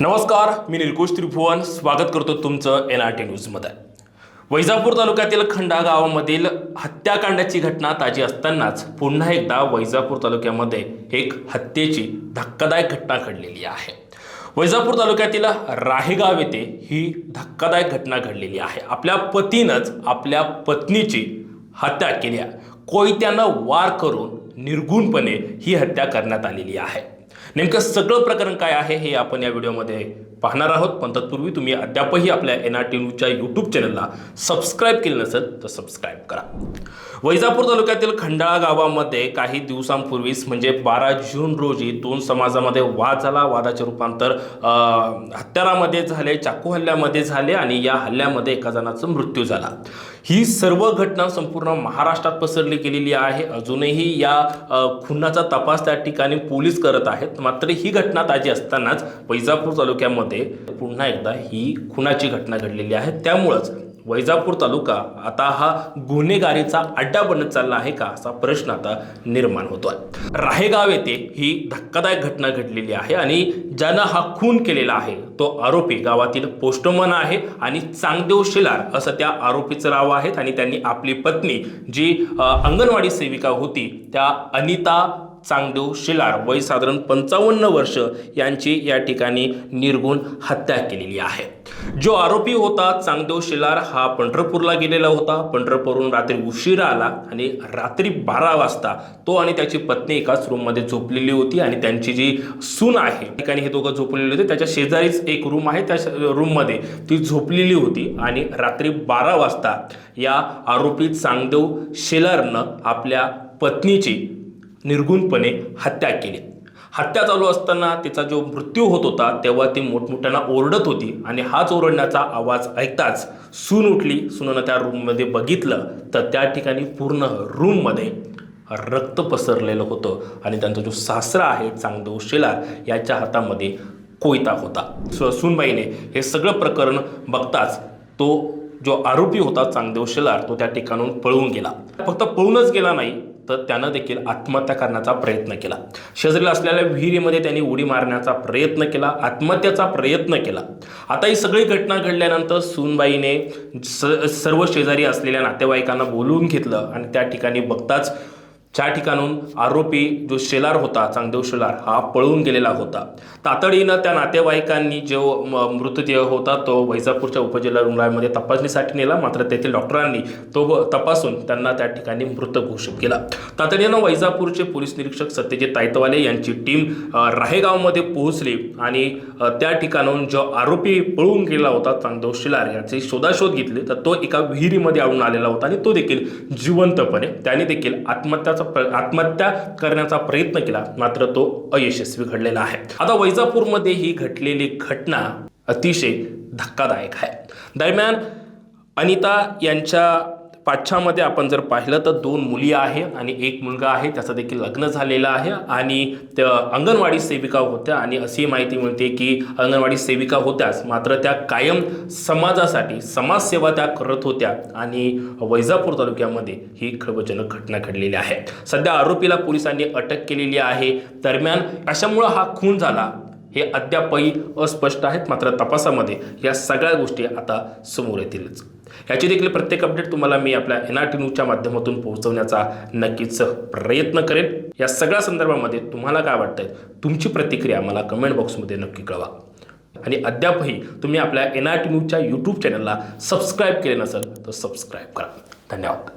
नमस्कार मी निरकुश त्रिभुवन. स्वागत करतो तुमचं एन आर टी न्यूजमध्ये वैजापूर तालुक्यातील खंडा गावामधील हत्याकांडाची घटना ताजी असतानाच पुन्हा एकदा वैजापूर तालुक्यामध्ये एक हत्येची धक्कादायक घटना घडलेली आहे. वैजापूर तालुक्यातील राहेगाव येथे ही धक्कादायक घटना घडलेली आहे. आपल्या पतीनंच आपल्या पत्नीची हत्या केली आहे. कोयत्यानं वार करून निर्गुणपणे ही हत्या करण्यात आलेली आहे. नेमकं सगळं प्रकरण काय आहे हे आपण या व्हिडिओमध्ये पाहणार आहोत. पण तत्पूर्वी तुम्ही अद्यापही आपल्या एन आर टी न्यूजच्या यूट्यूब चॅनलला सबस्क्राईब केलं नसेल तर सबस्क्राईब करा. वैजापूर तालुक्यातील खंडाळा गावामध्ये काही दिवसांपूर्वीच म्हणजे बारा जून रोजी दोन समाजामध्ये वाद झाला. वादाचे रूपांतर हत्यारामध्ये झाले चाकू हल्ल्यामध्ये झाले आणि या हल्ल्यामध्ये एका जणाचा मृत्यू झाला. ही सर्व घटना संपूर्ण महाराष्ट्रात पसरली गेलेली आहे. अजूनही या खुनाचा तपास त्या ठिकाणी पोलीस करत आहेत. मात्र ही घटना ताजी असतानाच वैजापूर तालुक्यामध्ये पुन्हा एकदा ही खुनाची घटना घडलेली आहे. त्यामुळंच वैजापूर तालुका आता हा गुन्हेगारीचा अड्डा बनत चालला आहे का असा प्रश्न आता निर्माण होतोय. राहेगाव येथे ही धक्कादायक घटना घडलेली आहे आणि ज्यानं हा खून केलेला आहे तो आरोपी गावातील पोस्टमन आहे आणि चांगदेव शिलार असं त्या आरोपीचं नाव आहेत आणि त्यांनी आपली पत्नी जी अंगणवाडी सेविका होती त्या अनिता चांगदेव शिलार वय साधारण पंचावन्न वर्ष यांची या ठिकाणी निर्गुण हत्या केलेली आहे. जो आरोपी होता चांगदेव शिलार हा पंढरपूरला गेलेला होता. पंढरपूरहून रात्री उशिरा आला आणि रात्री बारा वाजता तो आणि त्याची पत्नी एकाच रूममध्ये झोपलेली होती आणि त्यांची जी सून आहे ठिकाणी हे दोघं झोपलेले होते. त्याच्या शेजारीच एक रूम आहे त्या रूममध्ये ती झोपलेली होती आणि रात्री बारा वाजता या आरोपी चांगदेव शेलारनं आपल्या पत्नीची निर्गुणपणे हत्या केली. हत्या चालू असताना तिचा जो मृत्यू होत होता तेव्हा ती मोठमोठ्यानं ओरडत होती आणि हाच ओरडण्याचा आवाज ऐकताच सून उठली. सुनानं त्या रूममध्ये बघितलं तर त्या ठिकाणी पूर्ण रूममध्ये रक्त पसरलेलं होतं आणि त्यांचा जो सासरा आहे चांगदेव शेलार याच्या हातामध्ये कोयता होता. सु सूनबाईने हे सगळं प्रकरण बघताच तो जो आरोपी होता चांगदेव शेलार तो त्या ठिकाणून पळून गेला. फक्त पळूनच गेला नाही तर त्यानं देखील आत्महत्या करण्याचा प्रयत्न केला. शेजारीला असलेल्या विहिरीमध्ये त्यांनी उडी मारण्याचा प्रयत्न केला आत्महत्याचा प्रयत्न केला. आता ही सगळी घटना घडल्यानंतर सूनबाईने स सर्व शेजारी असलेल्या नातेवाईकांना बोलवून घेतलं आणि त्या ठिकाणी बघताच ज्या ठिकाणून आरोपी जो शेलार होता चांगदेव शेलार हा पळून गेलेला होता. तातडीनं त्या नातेवाईकांनी जो म- मृतदेह होता तो वैजापूरच्या उपजिल्हा रुग्णालयामध्ये तपासणीसाठी नेला. मात्र तेथील डॉक्टरांनी तो तपासून त्यांना त्या ठिकाणी मृत घोषित केला. तातडीनं वैजापूरचे पोलीस निरीक्षक सत्यजित तायतवाले यांची टीम राहेगावमध्ये पोहोचली आणि त्या ठिकाणून जो आरोपी पळून गेला होता चांगदेव शेलार याची शोधाशोध घेतली. तर तो एका विहिरीमध्ये आणून आलेला होता आणि तो देखील जिवंतपणे त्याने देखील आत्महत्याचा प्र- आत्महत्या करण्याचा प्रयत्न केला मात्र तो अयशस्वी घडलेला आहे. आता वैजापूरमध्ये ही घडलेली घटना अतिशय धक्कादायक आहे. दरम्यान अनिता यांच्या पाच्छामध्ये आपण जर पाहिलं तर दोन मुली आहे आणि एक मुलगा आहे त्याचं देखील लग्न झालेलं आहे आणि त्या अंगणवाडी सेविका होत्या आणि अशी माहिती मिळते की अंगणवाडी सेविका होत्याच मात्र त्या कायम समाजासाठी समाजसेवा त्या करत होत्या आणि वैजापूर तालुक्यामध्ये ही खळबळजनक घटना घडलेली आहे. सध्या आरोपीला पोलिसांनी अटक केलेली आहे. दरम्यान अशामुळं हा खून झाला? हे अद्यापही अस्पष्ट आहेत. मात्र तपासामध्ये या सगळ्या गोष्टी आता समोर येतीलच. याची देखील प्रत्येक अपडेट तुम्हाला मी आपल्या एन आर टी न्यूजच्या माध्यमातून पोहोचवण्याचा नक्कीच प्रयत्न करेन. या सगळ्या संदर्भामध्ये तुम्हाला काय वाटतंय? तुमची प्रतिक्रिया मला कमेंट बॉक्समध्ये नक्की कळवा. आणि अद्यापही तुम्ही आपल्या एन आर टी न्यूजच्या यूट्यूब चॅनलला सबस्क्राईब केले नसेल तर सबस्क्राईब करा. धन्यवाद.